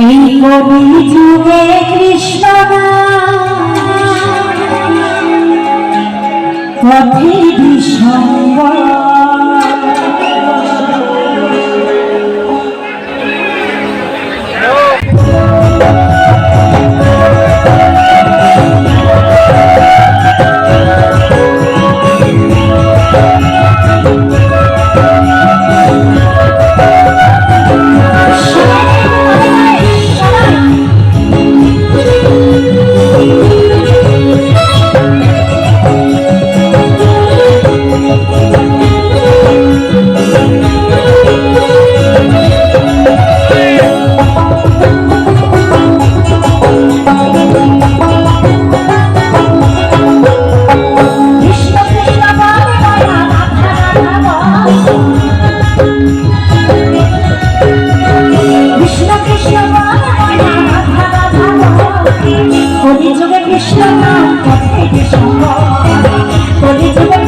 এই কবি যুগে কৃষ্ণ পথে বিষয় কলিযুগে কৃষ্ণ নাম কলিযুগে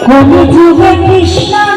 কবি যুগে কৃষ্ণ